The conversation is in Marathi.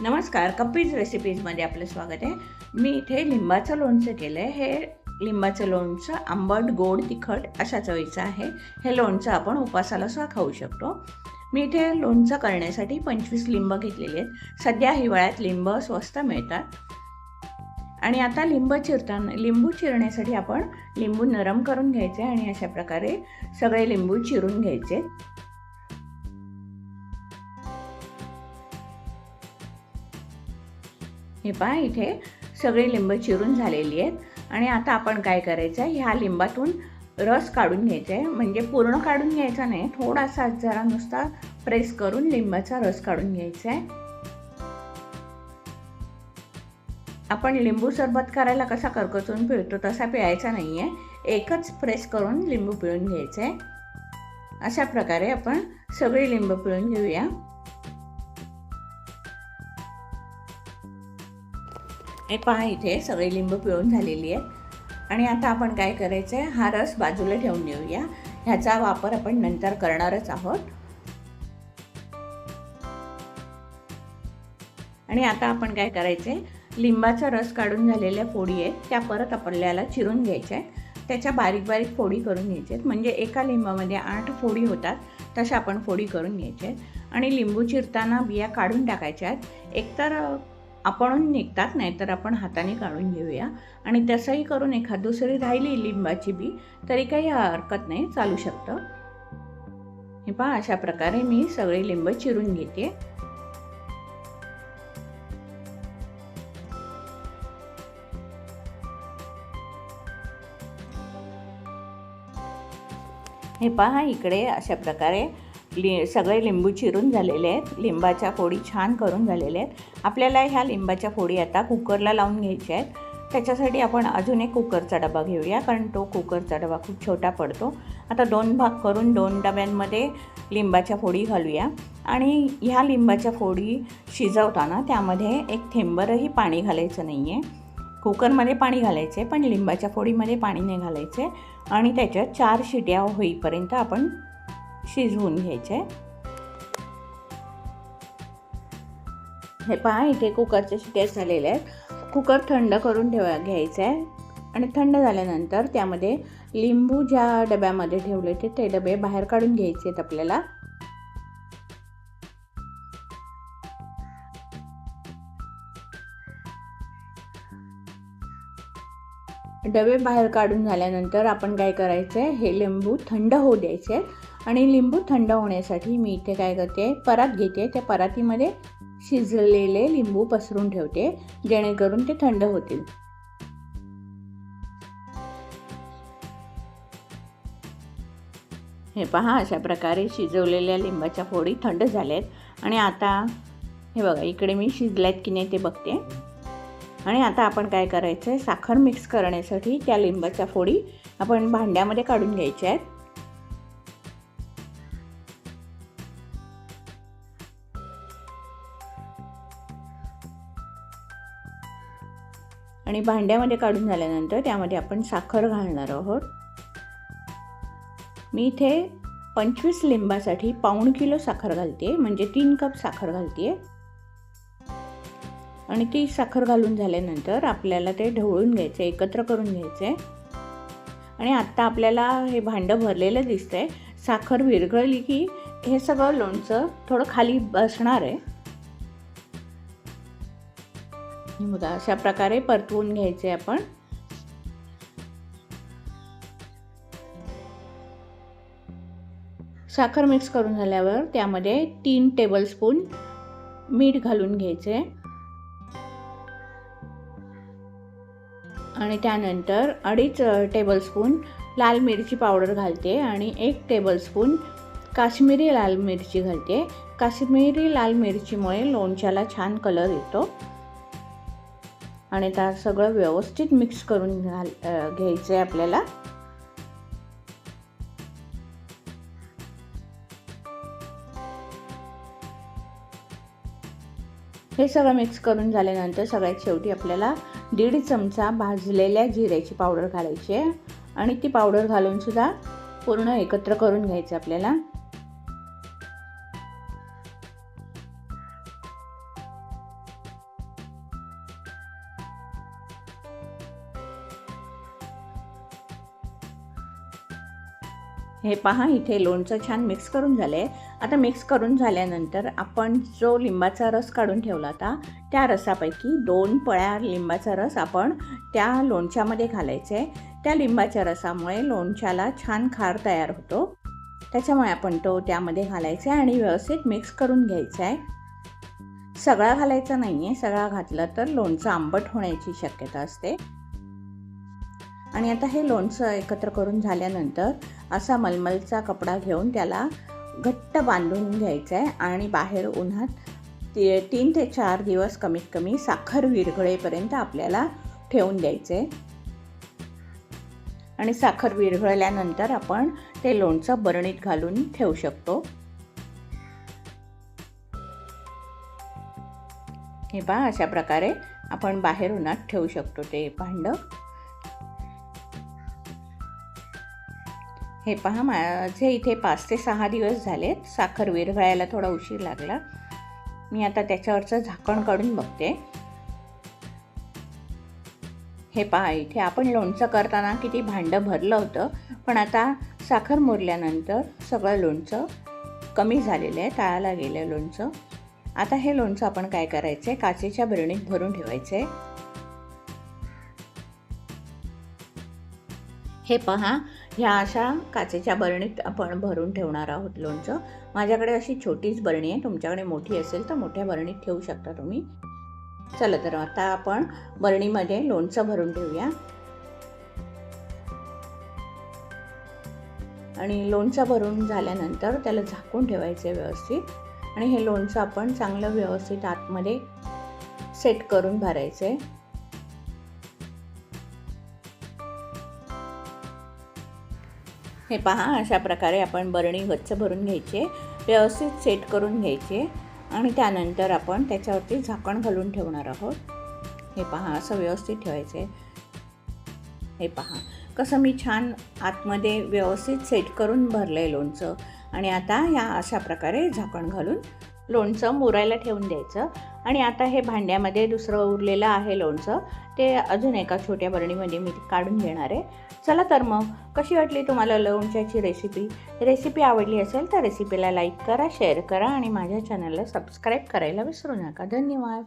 नमस्कार कपीज रेसिपीजमध्ये आपलं स्वागत आहे. मी इथे लिंबाचं लोणचं केलं आहे हे लिंबाचं लोणचं आंबट गोड तिखट अशा चवीचं आहे. हे लोणचं आपण उपासाला सुद्धा खाऊ शकतो. मी इथे लोणचं करण्यासाठी पंचवीस लिंब घेतलेली आहेत. सध्या हिवाळ्यात लिंब स्वस्त मिळतात. आणि आता लिंब चिरताना लिंबू चिरण्यासाठी आपण लिंबू नरम करून घ्यायचे आणि अशा प्रकारे सगळे लिंबू चिरून घ्यायचे. हे पहा इथे सगळी लिंब चिरून झालेली आहेत. आणि आता आपण काय करायचं आहे ह्या लिंबातून रस काढून घ्यायचा आहे म्हणजे पूर्ण काढून घ्यायचा नाही थोडासा जरा नुसता प्रेस करून लिंबाचा रस काढून घ्यायचा आहे आपण लिंबू सरबत करायला कसा करकचून पिळतो तसा पिळायचा नाही आहे एकच प्रेस करून लिंबू पिळून घ्यायचं आहे अशा प्रकारे आपण सगळी लिंबू पिळून घेऊया. हे पहा इथे सगळी लिंबू पिळून झालेली आहेत. आणि आता आपण काय करायचं आहे हा रस बाजूला ठेवून देऊया ह्याचा वापर आपण नंतर करणारच आहोत. आणि आता आपण काय करायचं आहे लिंबाचा रस काढून झालेल्या फोडी आहेत त्या परत आपल्याला चिरून घ्यायच्या आहेत. त्याच्या बारीक बारीक फोडी करून घ्यायच्या आहेत. म्हणजे एका लिंबामध्ये आठ फोडी होतात तशा आपण फोडी करून घ्यायच्या आहेत. आणि लिंबू चिरताना बिया काढून टाकायच्या आहेत. एकतर आपण निघतात नाही तर आपण हाताने काढून घेऊया. आणि तसंही करून एखाद दुसरी राहिली लिंबाची बी तरी काही हरकत नाही चालू शकतं. हे पहा अशा प्रकारे मी सगळे लिंब चिरून घेते. हे पहा इकडे अशा प्रकारे लि सगळे लिंबू चिरून झालेले आहेत. लिंबाच्या फोडी छान करून झालेल्या आहेत. आपल्याला ह्या लिंबाच्या फोडी आता कुकरला लावून घ्यायच्या आहेत. त्याच्यासाठी आपण अजून एक कुकरचा डबा घेऊया कारण तो कुकरचा डबा खूप छोटा पडतो. आता दोन भाग करून दोन डब्यांमध्ये लिंबाच्या फोडी घालूया. आणि ह्या लिंबाच्या फोडी शिजवताना त्यामध्ये एक थेंबरही पाणी घालायचं नाही आहे कुकरमध्ये पाणी घालायचे पण लिंबाच्या फोडीमध्ये पाणी नाही घालायचे आणि त्याच्यात चार शिट्या होईपर्यंत आपण शिजवून घ्यायचे. हे पहा इथे कुकरच्या शिट्या झालेल्या आहेत. कुकर थंड करून ठेवा घ्यायचं आहे. आणि थंड झाल्यानंतर त्यामध्ये लिंबू ज्या डब्यामध्ये ठेवले होते ते डबे बाहेर काढून घ्यायचे आहेत आपल्याला. डबे बाहेर काढून झाल्यानंतर आपण काय करायचं आहे हे लिंबू थंड होऊ द्यायचे आणि लिंबू थंड होण्यासाठी मी इथे काय करते परात घेते. त्या परातीमध्ये शिजलेले लिंबू पसरून ठेवते जेणेकरून ते थंड होतील. हे पहा अशा प्रकारे शिजवलेल्या लिंबाच्या फोडी थंड झाल्या आहेत आणि आता हे बघा इकडे मी शिजल्यात की नाही ते बघते. आणि आता आपण काय करायचं आहे साखर मिक्स करण्यासाठी त्या लिंबाच्या फोडी आपण भांड्यामध्ये काढून घ्यायच्या आहेत. आणि भांड्यामध्ये काढून झाल्यानंतर त्यामध्ये आपण साखर घालणार आहोत. मी इथे पंचवीस लिंबासाठी पाऊण किलो साखर घालते म्हणजे तीन कप साखर घालते आणि ती साखर घालून झाल्यानंतर आपल्याला ते ढवळून घ्यायचं एकत्र करून घ्यायचं. आहे आणि आत्ता आपल्याला हे भांडं भरलेलं दिसतं आहे साखर विरघळली की हे सगळं लोणचं थोडं खाली बसणार आहे. बघा अशा प्रकारे परतवून घ्यायचे आपण. साखर मिक्स करून झाल्यावर त्यामध्ये तीन टेबलस्पून मीठ घालून घ्यायचे. आणि त्यानंतर अडीच टेबलस्पून लाल मिरची पावडर घालते आणि एक टेबलस्पून काश्मीरी लाल मिरची घालते. काश्मीरी लाल मिरचीमुळे लोणच्याला छान कलर येतो. आणि त्या सगळं व्यवस्थित मिक्स करून घाल घ्यायचं आहे आपल्याला. हे सगळं मिक्स करून झाल्यानंतर सगळ्यात शेवटी आपल्याला दीड चमचा भाजलेल्या जिऱ्याची पावडर घालायची आहे आणि ती पावडर घालूनसुद्धा पूर्ण एकत्र करून घ्यायचं आपल्याला. हे पहा इथे लोणचं छान मिक्स करून झालं आहे आता मिक्स करून झाल्यानंतर आपण जो लिंबाचा रस काढून ठेवला होता त्या रसापैकी दोन पळ्या लिंबाचा रस आपण त्या लोणच्यामध्ये घालायचे. त्या लिंबाच्या रसामुळे लोणच्याला छान खार तयार होतो. त्याच्यामुळे आपण तो त्यामध्ये घालायचा आहे आणि व्यवस्थित मिक्स करून घ्यायचा. आहे सगळा घालायचा नाही आहे सगळा घातला तर लोणचं आंबट होण्याची शक्यता असते. आणि आता हे लोणचं एकत्र करून झाल्यानंतर असा मलमलचा कपडा घेऊन त्याला घट्ट बांधून घ्यायचं आहे आणि बाहेर उन्हात ते तीन ते चार दिवस कमीत कमी साखर विरघळेपर्यंत आपल्याला ठेवून द्यायचे आणि साखर विरघळल्यानंतर आपण ते लोणचं बरणीत घालून ठेवू शकतो. हे पहा अशा प्रकारे आपण बाहेर उन्हात ठेवू शकतो ते भांडं. हे पहा माझे इथे पाच ते सहा दिवस झालेत. साखर विरघळायला थोडा उशीर लागला. मी आता त्याच्यावरचं झाकण काढून बघते. हे पहा इथे आपण लोणचं करताना किती भांडं भरलं होतं. पण आता साखर मुरल्यानंतर सगळं लोणचं कमी झालेलं आहे तळाला गेलं लोणचं. आता हे लोणचं आपण काय करायचं आहे काचेच्या बरणीत भरून ठेवायचं आहे हे पहा ह्या अशा काचेच्या बरणीत आपण भरून ठेवणार आहोत लोणचं. माझ्याकडे अशी छोटीच बरणी आहे तुमच्याकडे मोठी असेल तर मोठ्या बरणीत ठेवू शकता तुम्ही. चला तर आता आपण बरणीमध्ये लोणचं भरून ठेवूया. आणि लोणचं भरून झाल्यानंतर त्याला झाकून ठेवायचं आहे व्यवस्थित. आणि हे लोणचं आपण चांगलं व्यवस्थित आतमध्ये सेट करून भरायचं आहे हे पहा अशा प्रकारे आपण बरणी गच्च भरून घ्यायचे व्यवस्थित सेट करून घ्यायचे आणि त्यानंतर आपण त्याच्यावरती झाकण घालून ठेवणार आहोत. हे पहा असं व्यवस्थित ठेवायचं. आहे हे पहा कसं मी छान आतमध्ये व्यवस्थित सेट करून भरलं आहे लोणचं आणि आता ह्या अशा प्रकारे झाकण घालून लोणचं मुरायला ठेवून द्यायचं आणि आता हे भांड्यामध्ये दुसरं उरलेलं आहे लोणचं. ते अजून एका छोट्या बरणीमध्ये मी काढून घेणार आहे. चला तर मग कशी वाटली तुम्हाला लोणच्याची रेसिपी रेसिपी आवडली असेल तर रेसिपीला लाईक करा शेअर करा आणि माझ्या चॅनलला सबस्क्राईब करायला विसरू नका. धन्यवाद.